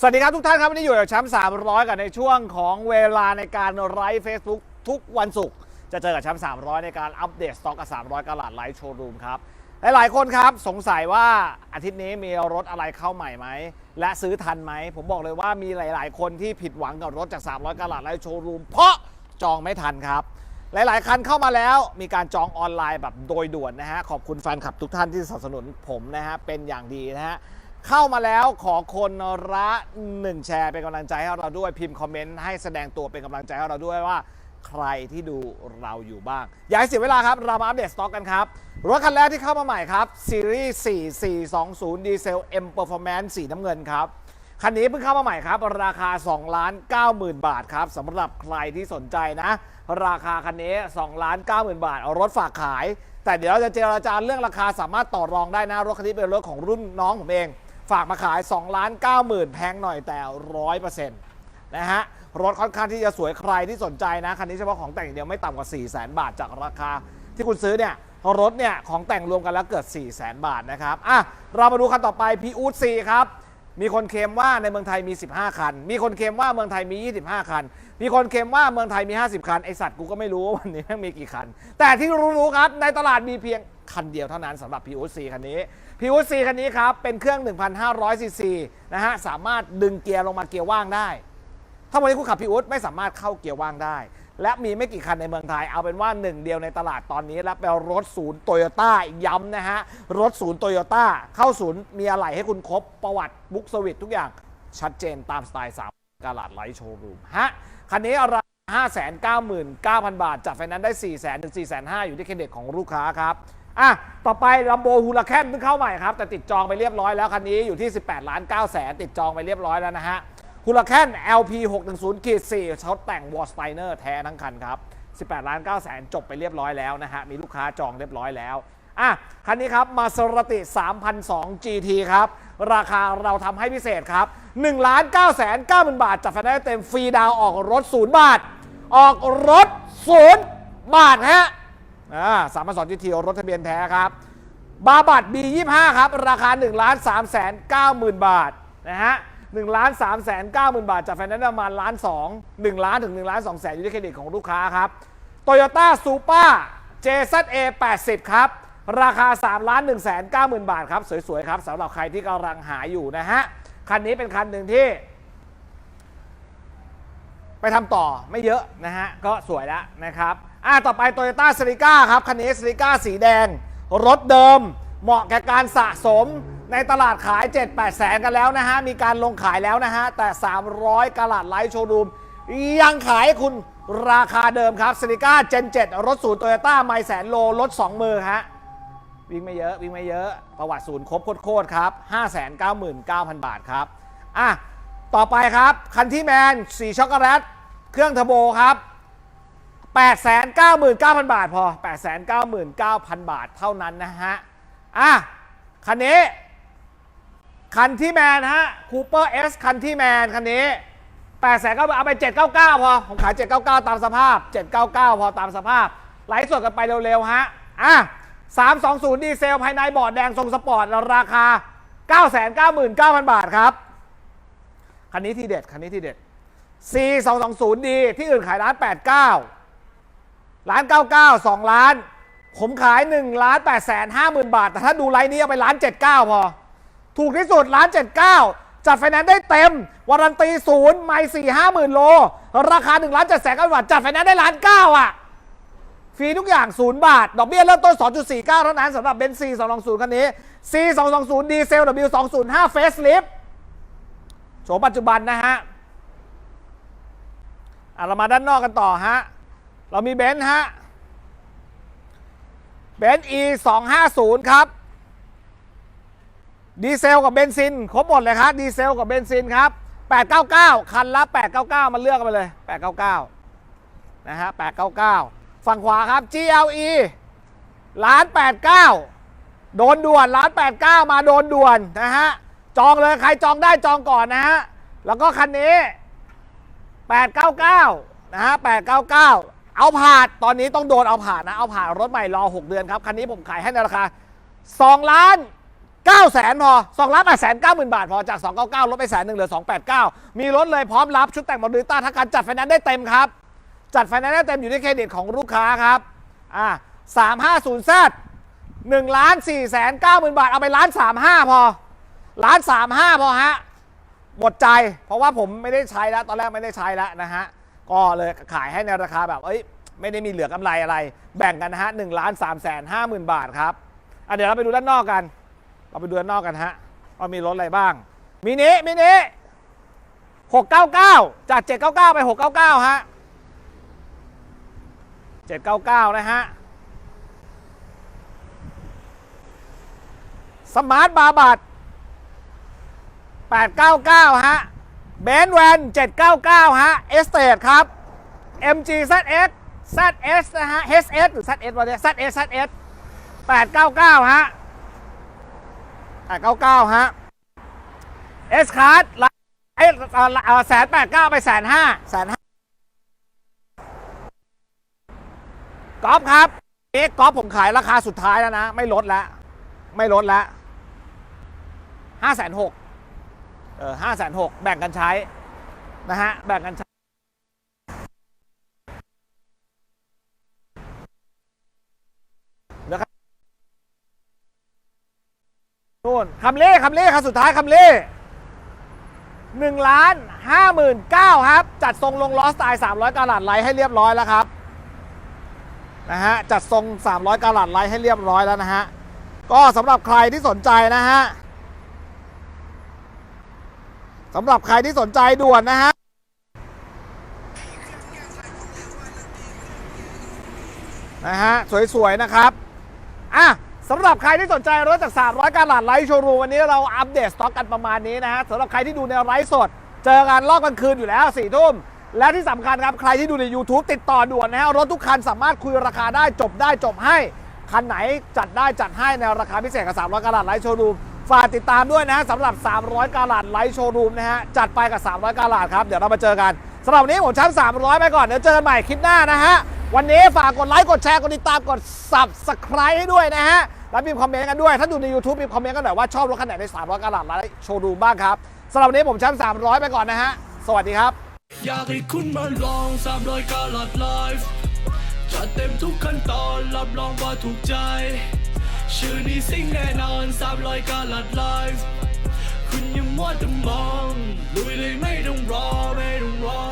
สวัสดีครับทุกท่านครับ วันนี้อยู่กับแชมป์300 กันในช่วงของเวลาในการไลฟ์ Facebook ทุกวันศุกร์จะเจอกับแชมป์300 ในการอัปเดตสต็อกกับ 300กะลัดไลฟ์โชว์รูมครับ หลายๆคนครับสงสัยว่าอาทิตย์นี้มีรถอะไรเข้าใหม่ไหม และซื้อทันไหม ผมบอกเลยว่ามีหลาย ๆ คนที่ผิดหวังกับรถจาก 300กะลัดไลฟ์โชว์รูมเพราะจองไม่ทันครับหลาย ๆ คันเข้ามาแล้วมีการจองออนไลน์แบบโดยด่วนนะฮะขอบคุณแฟนคลับทุกท่านที่สนับสนุนผมนะฮะเป็นอย่างดีนะฮะ เข้ามาแล้วขอคนละหนึ่งแชร์เป็นกำลังใจให้เราด้วยพิมพ์คอมเมนต์ให้แสดงตัวเป็นกำลังใจให้เราด้วยว่าใครที่ดูเราอยู่บ้าง อย่าให้เสียเวลาครับ เรามาอัปเดตสต็อกกันครับ รถคันแรกที่เข้ามาใหม่ครับซีรีส์4420 ดีเซล M Performance สีน้ำเงินครับ คันนี้เพิ่งเข้ามาใหม่ครับ ราคา2ล้าน9 0,000 บาทครับสำหรับใครที่สนใจนะ ราคาคันนี้2ล้าน9 0,000 บาท เอารถฝากขาย แต่เดี๋ยวเราจะเจรจาเรื่องราคาสามารถต่อรองได้นะรถคันนี้เป็นรถของรุ่นน้องผมเอง ฝากมาขาย2ล้าน9 0,000แพงหน่อยแต่100%นะฮะรถค่อนข้างที่จะสวยใครที่สนใจนะ คันนี้เฉพาะของแต่งอย่างเดียวไม่ต่ำกว่า 4 0 0 0 0 0 บาทจากราคาที่คุณซื้อเนี่ยรถเนี่ยของแต่งรวมกันแล้วเกิด 4 0 0 0 0 0 บาทนะครับอะเรามาดูคันต่อไปพีอูดซีครับมีคนเคลมว่าในเมืองไทยมี 15 คัน มีคนเคลมว่าเมืองไทยมี 25 คัน มีคนเคลมว่าเมืองไทยมี 50 คัน ไอสัตว์กูก็ไม่รู้ว่าวันนี้แม่งมีกี่คัน แต่ที่รู้ๆครับ ในตลาดมีเพียง คันเดียวเท่านั้นสำหรับ p ี c คันนี้ p ี c คันนี้ครับ เป็นเครื่อง 1,500 ซีซีนะฮะ สามารถดึงเกียร์ลงมาเกียร์ว่างได้ ถ้าวันนี้คุณขับพีอุดไม่สามารถเข้าเกียร์ว่างได้ และมีไม่กี่คันในเมืองไทย เอาเป็นว่าหนึ่งเดียวในตลาดตอนนี้ และเป็นรถศูนย์โตโยต้าย้ำนะฮะ รถศูนย์โตโยต้าเข้าศูนย์มีอะไรให้คุณครบประวัติบุ๊กสวิตทุกอย่างชัดเจนตามสไตล์3กาลาดไลท์โชว์รูมฮะคันนี้ราคา599,000 บาท จัดไฟแนนซ์ได้4 0 0 0 0 0 ถึง 4 5 0 0 0 อยู่ที่เครดิตของลูกค้าครับ อะต่อไปลัมโบฮูลาแคนเพิ่งเข้าใหม่ครับ แต่ติดจองไปเรียบร้อยแล้วคันนี้อยู่ที่ 18 ล้าน9แสนติดจองไปเรียบร้อยแล้วนะฮะคูลาแคน LP 610ขีด4เขาแต่งวอร์สไตเนอร์แท้ทั้งคันครับ 18 ล้าน9แสนจบไปเรียบร้อยแล้วนะฮะ มีลูกค้าจองเรียบร้อยแล้วอะคันนี้ครับมาสรติ3,002 GT ครับ ราคาเราทำให้พิเศษครับ1ล้าน9แสน9 0 0 0บาทจัดไฟแนนซ์เต็มฟรีดาวออกรถ 0 บาท ออกรถ 0 บาทฮะ อ่า3,002 GT รถทะเบียนแท้ครับ บาบัต B25 ครับ ราคา1ล้าน3แสน9หมื่นบาทนะฮะ1ล้าน3แสน9หมื่นบาทจากไฟแนนซ์ประมาณล้าน2 1ล้านถึง1ล้าน2แสนอยู่ที่เครดิตของลูกค้าครับ Toyota Supra JZA 80ครับ ราคา3ล้าน1แสน9หมื่นบาทครับ สวยๆครับสำหรับใครที่กำลังหาอยู่นะฮะ คันนี้เป็นคันหนึ่งที่ไปทำต่อไม่เยอะนะฮะ ก็สวยแล้วนะครับ อ่าต่อไป Toyota s ริก้าครับ คันนี้ s ริก้าสีแดง รถเดิม เหมาะแก่การสะสมในตลาดขาย 7-8 แสนกันแล้วนะฮะ มีการลงขายแล้วนะฮะ แต่ 300กะลัดไลท์โชว์รูม ยังขายคุณราคาเดิมครับ s ริก้าเจน 7 รถศูนย์โตโยต้าไม่แสนโลรถ2มือฮะ วิ่งไม่เยอะ วิ่งไม่เยอะ ประวัติศูนย์ครบโคตรครับ 599,000 บาทครับ อะ ต่อไปครับ คันที่แมนสีช็อกโกแลต เครื่องเทอร์โบครับ 899,000 บาทพอ 899,000 บาทเท่านั้นนะฮะ อะ คันนี้ คันที่แมนฮะคูเปอร์เอสคันที่แมนคันนี้8แสนก็เอาไป 799 พอ ผมขาย 799 ตามสภาพ 799 พอตามสภาพ ไลฟ์สดกันไปเร็วๆ ฮะ อะ 320 ดีเซลภายในบอร์ดแดงทรงสปอร์ต ราคา 999,000 บาทครับ คันนี้ที่เด็ด คันนี้ที่เด็ด C 2 2 0ดีที่อื่นขายร้าน 89 ร้าน99 2ล้าน ผมขาย1ล้าน8แสน5หมื่นบาท แต่ถ้าดูไลน์นี้เอาไปล้าน79พอ ถูกที่สุดล้าน79จัดไฟแนนซ์ได้เต็ม วารันตีศูนย์ไม่สี่ห้าหมื่นโล ราคา1ล้าน7แสน9บาทจัดไฟแนนซ์ได้ล้าน9อะ ฟรีทุกอย่างศูนย์บาท ดอกเบี้ยเริ่มต้น 2.49 เท่านั้นสำหรับเบนซ์ C 220 คันนี้ C 220ดีเซล W 205เฟสลิฟโฉมปัจจุบันนะฮะอะเรามาด้านนอกกันต่อฮะ เรามีเบนซ์ฮะเบนซ์ E 2 5 0ครับ ดีเซลกับเบนซินครบหมดเลยครับ ดีเซลกับเบนซินครับ 899 คันละ 899 มันเลือกกันไปเลย 899 นะฮะ 899 ฝั่งขวาครับ GLE ล้าน 89 โดนด่วนล้าน 89 มาโดนด่วนนะฮะ จองเลย ใครจองได้จองก่อนนะฮะ แล้วก็คันนี้ 899 นะฮะ 899 เอาผ่านตอนนี้ต้องโดนเอาผ่านนะ เอาผ่านรถใหม่รอ 6 เดือนครับ คันนี้ผมขายให้ในราคา2ล้าน9แสนพอ2ล้าน8แสน9หมื่นบาทพอจาก 299 ลดไปแสนหนึ่งเหลือ 289 มีรถเลยพร้อมรับชุดแต่งบอลดูต้าทั้งการจัดไฟแนนซ์ได้เต็มครับ จัดไฟแนนซ์ได้เต็มอยู่ที่เครดิตของลูกค้าครับอ่า350 z 1ล้าน4แสน9หมื่นบาทเอาไปล้าน35 พอล้าน35 พอฮะหมดใจ เพราะว่าผมไม่ได้ใช้แล้วตอนแรกไม่ได้ใช้แล้วนะฮะ ก็เลยขายให้ในราคาแบบเอ้ยไม่ได้มีเหลือกำไรอะไร แบ่งกันนะฮะ1ล้าน3แสน5หมื่นบาทครับอะเดี๋ยวเราไปดูด้านนอกกัน เราไปดูด้านนอกกันฮะว่ามีรถอะไรบ้างมินิมินิ699จาก799ไป699ฮะ799นะฮะสมาร์ทบาบัต899 ฮะ เบนแวน799 ฮะเอสเตดครับ MG ZS ZS นะฮะ HS หรือ ZS วะเนี่ย ZS ZS 899 ฮะ 899 ฮะ S Card ไอ้แสนแปดเก้าไปแสนห้าแสนห้ากอล์ฟครับเอ็กกอล์ฟผมขายราคาสุดท้ายแล้วนะ ไม่ลดแล้ว ไม่ลดแล้วห้าแสนหก ห้าแสนหกแบ่งกันใช้นะฮะแบ่งกันใช้แล้วครับนู่นคำเล่คำเล่ครับสุดท้ายคำเล่หนึ่งล้านห้าหมื่นเก้าครับ จัดทรงลงล้อสไตล์สามร้อยกาลัดไลท์ให้เรียบร้อยแล้วครับนะฮะจัดทรง 300กาลัดไลท์ให้เรียบร้อยแล้วนะฮะก็สำหรับใครที่สนใจนะฮะ สำหรับใครที่สนใจด่วนนะฮะนะฮะสวย ๆ นะครับ อะสำหรับใครที่สนใจรถจาก300การหลาดไลท์โชว์รูมวันนี้เราอัปเดตสต็อกกันประมาณนี้นะฮะสำหรับใครที่ดูในไลฟ์สด เจอกันรอบกลางคืนอยู่แล้ว4ี่ทุ่ม และที่สำคัญครับ ใครที่ดูใน YouTube ติดต่อด่วนนะฮะรถทุกคันสามารถคุยราคาได้จบได้จบให้ คันไหนจัดได้จัดให้ในราคาพิเศษกับ300การหลาดไลท์โชว์รูม ฝากติดตามด้วยนะสำหรับ 300 กาลาดไลท์โชว์รูมนะฮะ จัดไปกับ 300 กาลาดครับ เดี๋ยวเรามาเจอกันสำหรับวันนี้ผมชั้น300 ไปก่อน เดี๋ยวเจอกันใหม่คลิปหน้านะฮะ วันนี้ฝากกดไลค์ กดแชร์ กดติดตาม กด subscribe ให้ด้วยนะฮะ แล้วพิมพ์คอมเมนต์กันด้วย ถ้าดูใน YouTube พิมพ์คอมเมนต์กันหน่อยว่าชอบรถคันไหนใน 300กะลัดและโชว์รูมบ้างครับสำหรับวันนี้ผมชมป์300 ไปก่อนนะฮะ สวัสดีครับ อยากให้คุณมาลองสามรอยกาลัดไลฟ์จัดเต็มทุกขั้นตอนรับรองว่าถูกใจ ชื่อนี้สิ่งแน่นอนสามรอยกาลัดไลฟ์คุณอยังมัวแต่มองลุยเลยไม่ต้องรอไม่ต้องรอ